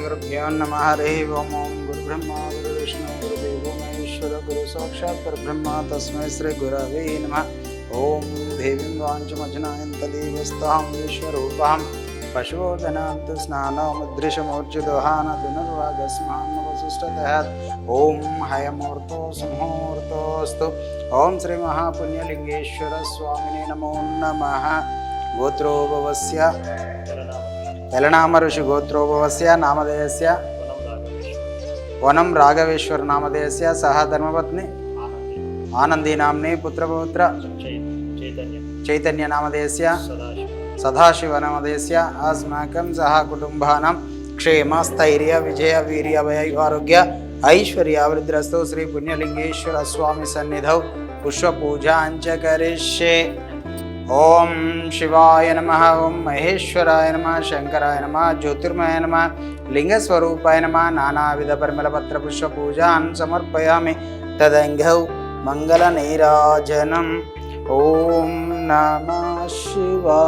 హరి ఓం ఓం గురు బ్రహ్మ గురు విష్ణు గురు దేవో మహేశ్వర గురు సాక్షాత్ పరబ్రహ్మ తస్మై శ్రీ గురవే నమ ఓం దేవీం వాంచమజనాయంత దేవస్తాం విశ్వరూపాం పశుధనాంత స్నానముద్రిషమూర్జిదోహాన దునర్వాగస్మాన్నవశిష్టతः ఓం హయమూర్తో సుముహూర్తోస్తు ఓం శ్రీ ఋషి గోత్రోభవస్య నామధేయస్య వనం రాఘవేశ్వర నామధేయస్య సహా ధర్మపత్ని ఆనందీ నామ్ని పుత్రపౌత్ర చైతన్య నామధేయస్య సదాశివ నామధేయస్య అస్మాకం సహా కుటుంబానం క్షేమ స్థైర్య విజయ వీర్య ఆరోగ్య ఐశ్వర్య వృద్ధిరస్తు శ్రీ పుణ్యలింగేశ్వర స్వామి సన్నిధౌ పుష్పపూజాంచ కరిష్యే. ఓం శివాయ నమ ఓం మహేశ్వరాయ నమ శంకరాయ నమ జ్యోతిర్మయ నమ లింగస్వరూపాయ నమ నానావిధ పరిమళపత్ర పుష్ప పూజాన్ సమర్పయామి. తదంగౌ మంగళ నీరాజనం. ఓం నమ శివా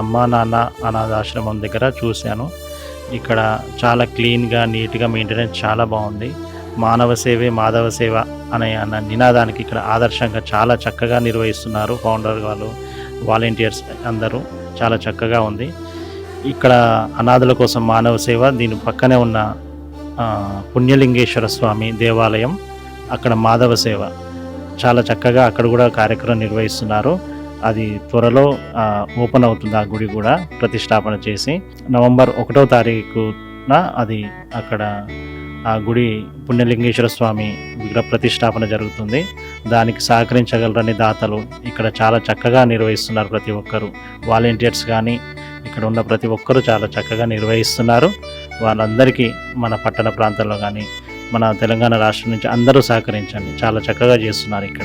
అమ్మా నాన్న అనాథాశ్రమం దగ్గర చూశాను. ఇక్కడ చాలా క్లీన్గా నీట్గా మెయింటెనెన్స్ చాలా బాగుంది. మానవ సేవే మాధవ సేవ అనే అన్న నినాదానికి ఇక్కడ ఆదర్శంగా చాలా చక్కగా నిర్వహిస్తున్నారు ఫౌండర్ వాళ్ళు వాలంటీర్స్ అందరూ. చాలా చక్కగా ఉంది. ఇక్కడ అనాథల కోసం మానవ సేవ దీని పక్కనే ఉన్న పుణ్యలింగేశ్వర స్వామి దేవాలయం అక్కడ మాధవ సేవ. చాలా చక్కగా అక్కడ కూడా కార్యక్రమం నిర్వహిస్తున్నారు. అది త్వరలో ఓపెన్ అవుతుంది ఆ గుడి కూడా ప్రతిష్టాపన చేసి. నవంబర్ ఒకటో తారీఖున అది అక్కడ ఆ గుడి పుణ్యలింగేశ్వర స్వామి విగ్రహ ప్రతిష్టాపన జరుగుతుంది. దానికి సహకరించగలరని దాతలు ఇక్కడ చాలా చక్కగా నిర్వహిస్తున్నారు ప్రతి ఒక్కరు. వాలంటీర్స్ కానీ ఇక్కడ ఉన్న ప్రతి ఒక్కరూ చాలా చక్కగా నిర్వహిస్తున్నారు. వాళ్ళందరికీ మన పట్టణ ప్రాంతాల్లో కానీ మన తెలంగాణ రాష్ట్రం నుంచి అందరూ సహకరించండి. చాలా చక్కగా చేస్తున్నారు ఇక్కడ.